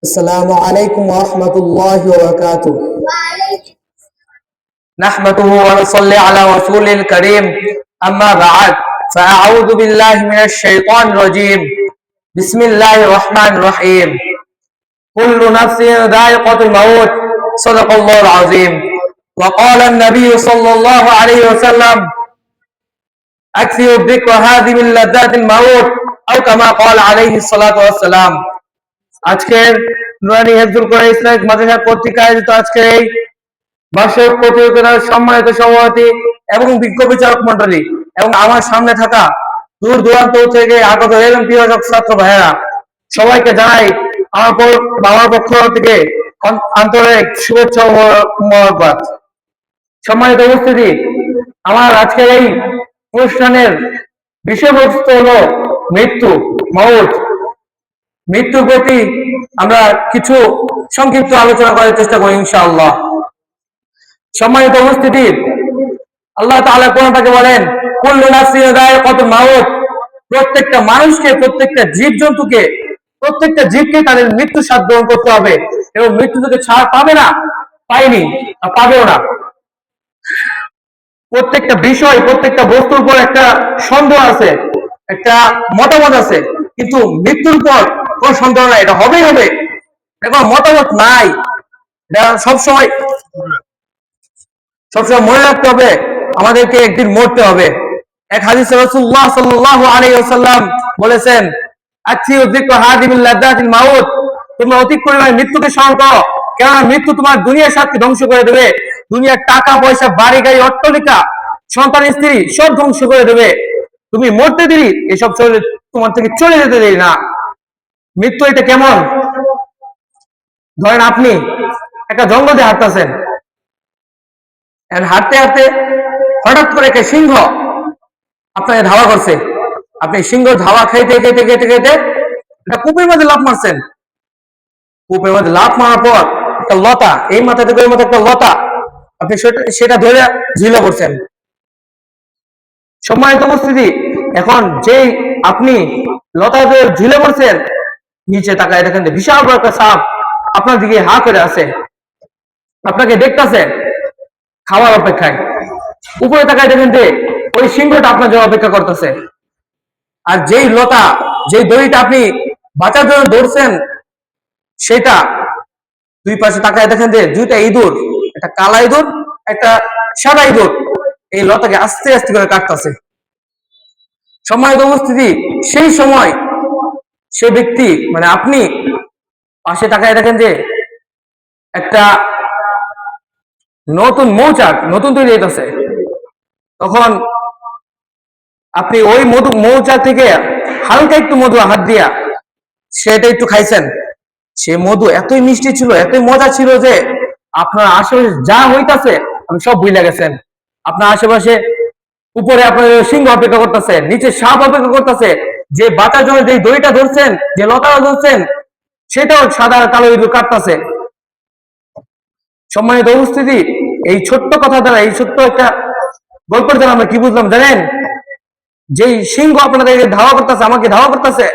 السلام عليكم ورحمة الله وبركاته. نحمده ونصلي على رسول الكريم. أما بعد فأعوذ بالله من الشيطان الرجيم. بسم الله الرحمن الرحيم. كل نفس ذائقة الموت. صدق الله العظيم. وقال النبي صلى الله عليه وسلم أكثر الذكر هذه من لذات الموت. أو كما قال عليه الصلاة والسلام. আজকের নুরানি হেফজুল কোরআন ইসলামিক মাদ্রাসা কর্তৃক আয়োজিত আজকের এই বার্ষিক প্রতিযোগিতার সম্মানিত সভাপতি এবং বিজ্ঞ বিচারক মন্ডলী এবং আমার সামনে থাকা দূর দূরান্ত থেকে আগত ছাত্র ভাইয়েরা, সবাইকে জানাই আমার বাবার পক্ষ থেকে আন- আন্তরিক শুভেচ্ছা সম্মানিত উপস্থিতি, আমার আজকের এই অনুষ্ঠানের বিষয়বস্তু হলো মৃত্যু, মৌত। মৃত্যুর প্রতি আমরা কিছু সংক্ষিপ্ত আলোচনা করার চেষ্টা করি, ইনশাআল্লাহ। সম্মানিত উপস্থিতি, আল্লাহ তাআলা বলেন, কুল্লু যায়িকাতুল মাউত। প্রত্যেকটা মানুষকে, প্রত্যেকটা জীব জন্তুকে প্রত্যেকটা জীবকে তাদের মৃত্যু স্বাদ গ্রহণ করতে হবে। এবং মৃত্যু থেকে ছাড় পাবে না, পায়নি পাবেও না। প্রত্যেকটা বিষয়, প্রত্যেকটা বস্তুর উপর একটা সন্দেহ আছে, একটা মতামত আছে। কিন্তু মৃত্যুর পর কোন সন্দেহ নাই, এটা হবেই হবে। এখন মতামত নাই। এটা সবসময় সবসময় মনে রাখতে হবে, আমাদেরকে একদিন মরতে হবে। এক হাদিসে রাসূলুল্লাহ সাল্লাল্লাহু আলাইহি ওয়াসাল্লাম বলেছেন মৃত্যুকে স্মরণ করো, কেননা মৃত্যু তোমার দুনিয়ার সাথে ধ্বংস করে দেবে। দুনিয়ার টাকা, পয়সা, বাড়ি, গাড়ি, অট্টালিকা, সন্তান, স্ত্রী সব ধ্বংস করে দেবে। তুমি মরতে দিলি এসব চলে তোমার থেকে চলে যেতে দিলি না। মৃত্যু এটা কেমন? ধরেন আপনি একটা জঙ্গল হাঁটতেছেন। হাঁটতে হাঁটতে হঠাৎ করে একটা সিংহ আপনাকে ধাওয়া করছে। আপনি সিংহ ধাওয়া খাইতে খাইতে খেতে খেতে একটা কূপের মধ্যে লাফ মারছেন। কূপের মধ্যে লাফ মারার পর একটা লতা, এই মাথা থেকে ওই একটা লতা, আপনি সেটা ধরে ঝিলে করছেন সম্মানিত উপস্থিতি, এখন যেই আপনি লতা ধরে ঝুলে পড়ছেন নিচে তাকায় দেখেন বিশাল বড় একটা সাপ আপনার দিকে হা করে আছে। আপনাকে দেখতেছে, খাওয়ার অপেক্ষায়। উপরে তাকায় দেখেন যে ওই সিংহটা আপনার জন্য অপেক্ষা করতেছে। আর যেই লতা, যেই দড়িটা আপনি বাঁচার জন্য দৌড়ছেন সেটা দুই পাশে তাকায় দেখেন যে দুইটা ইঁদুর, একটা কালা ইঁদুর, একটা সাদা ইঁদুর এই লতাকে আস্তে আস্তে করে কাটতেছে। সময় উপস্থিতি, সেই সময় সে ব্যক্তি মানে আপনি পাশে তাকায় দেখেন যে একটা নতুন মৌচাক, নতুন তৈরি হইতেছে। তখন আপনি ওই মধু, মৌচাক থেকে হালকা একটু মধু হাত দিয়া সেটা একটু খাইছেন। সে মধু এতই মিষ্টি ছিল, এতই মজা ছিল যে আপনার আশেপাশে যা হইতাছে আপনি সব ভুলে গেছেন। আপনার আশেপাশে উপরে আপনার সিংহ অপেক্ষা করতেছে, নিচে সাপ অপেক্ষা করতেছে যে বাঁচার জন্য যে দড়িটা ধরছেন, যে লতাটা ধরছেন, সেটাও সাদা কালো ইঁদুর কাটতেছে। সম্মানিত উপস্থিতি, এই ছোট্ট কথা দ্বারা, এই ছোট্ট একটা গল্পের দ্বারা আমরা কি বুঝলাম জানেন? যেই সিংহ আপনাদেরকে ধাওয়া করতেছে, আমাকে ধাওয়া করতেছে,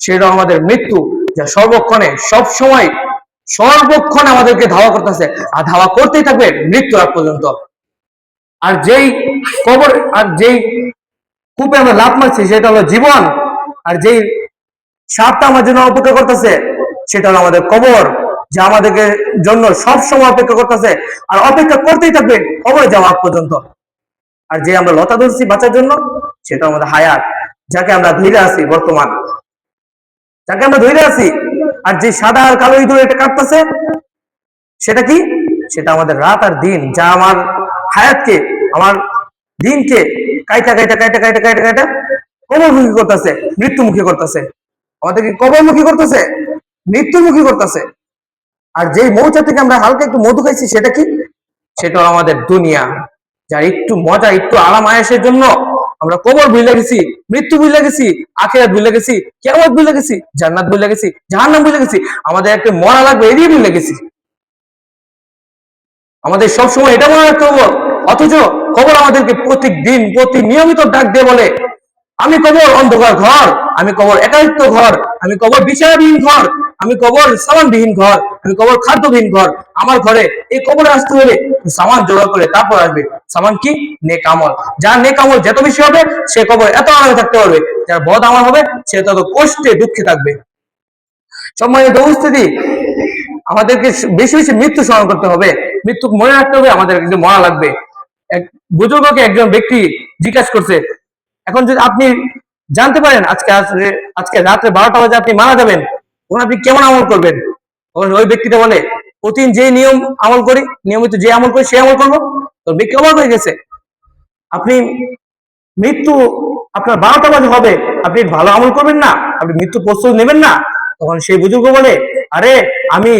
সেটা আমাদের মৃত্যু, যা সর্বক্ষণে সব সময় সর্বক্ষণ আমাদেরকে ধাওয়া করতেছে। আর ধাওয়া করতেই থাকবে মৃত্যু আগ পর্যন্ত। আর যেই কবর, আর যেই কূপে আমরা লাভ মারছি, সেটা হলো জীবন। আর যেই সাপটা আমার জন্য অপেক্ষা করতেছে, সেটা হলো আমাদের কবর, যা আমাদেরকে জন্য সব সময় অপেক্ষা করতেছে। আর অপেক্ষা করতেই থাকবে কবরে যাওয়া পর্যন্ত। আর যে আমরা লতা ধরছি বাঁচার জন্য, সেটা আমাদের হায়াত, যাকে আমরা ধরে আছি বর্তমান। যাকে আমরা ধরে আছি। আর যে সাদা আর কালো ইঁদুর এটা কাটতেছে সেটা কি? সেটা আমাদের রাত আর দিন, যা আমার হায়াতকে, আমার দিনকে কাইটা কাইটা কাইটা কাইটা কাইটা কাইটা কবরমুখী করতেছে, মৃত্যুমুখী করতেছে। আমাদেরকে কবরমুখী করতেছে, মৃত্যুমুখী করতেছে। আর যেই মৌচা থেকে আমরা হালকা একটু মধু খাইছি, সেটা কি? সেটা আমাদের দুনিয়া। যার একটু মজা, একটু আরাম আয়াসের জন্য আমরা কবর ভুলে গেছি, মৃত্যু ভুলে গেছি, আখেরাত ভুলে গেছি কেমন ভুলে গেছি, জান্নাত ভুলে গেছি, জাহান্নাম ভুলে গেছি, আমাদের একটা মরা লাগবে এদিকে ভুলে গেছি। আমাদের সবসময় এটা মনে রাখতে হবে, অথচ খবর আমাদেরকে প্রতিদিন প্রতি নিয়মিত ডাক দিয়ে বলে আমি কবর, অন্ধকার ঘর, আমি কবর একাকিত্ব ঘর, আমি কবর বিছানাবিহীন ঘর, আমি কবর সামানবিহীন ঘর, আমি কবর খাদ্যবিহীন ঘর। আমার ঘরে এই কবরে আসতে হলে সামান জোগাড় করে তারপর আসবে। সামান কি? নেক আমল যার নেক আমল যত বেশি হবে, সে কবর এত আরামে থাকতে পারবে। যার বদ আমল হবে, সে তত কষ্টে দুঃখে থাকবে। সম্মানিত উপস্থিতি, আমাদেরকে বেশি বেশি মৃত্যু স্মরণ করতে হবে। মৃত্যু মনে রাখতে হবে, আমাদের মরা লাগবে। এক বুজুর্গকে একজন ব্যক্তি জিজ্ঞাসা করছে এখন যদি আপনি জানতে পারেন আজকে আজকে রাত্রে বারোটা বাজে আপনি মারা যাবেন, তখন আপনি কেমন আমল করবেন? তখন ওই ব্যক্তিটা বলে, প্রতিদিন যে নিয়ম আমল করি, নিয়মিত যে আমল করি সে আমল করব? তো ব্যক্তি অবাক হয়ে গেছে। আপনি মৃত্যু আপনার বারোটা বাজে হবে, আপনি ভালো আমল করবেন না, আপনি মৃত্যু প্রস্তুতি নেবেন না। তখন সেই বুজুর্গ বলে, আরে আমি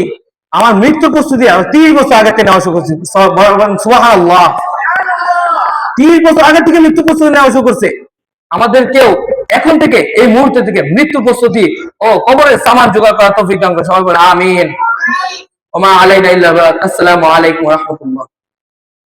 আমার মৃত্যু প্রস্তুতি তিরিশ বছর আগে থেকে নেওয়া শুরু করছি। সুবাহ তিরিশ বছর আগে থেকে মৃত্যু প্রস্তুতি নেওয়া শুরু করছে। আমাদের কেউ এখন থেকে, এই মুহূর্তে থেকে মৃত্যু প্রস্তুতি ও কবরের সামান জোগাড় করার তৌফিক দান সবাই বলে আমিন। আসসালামু আলাইকুম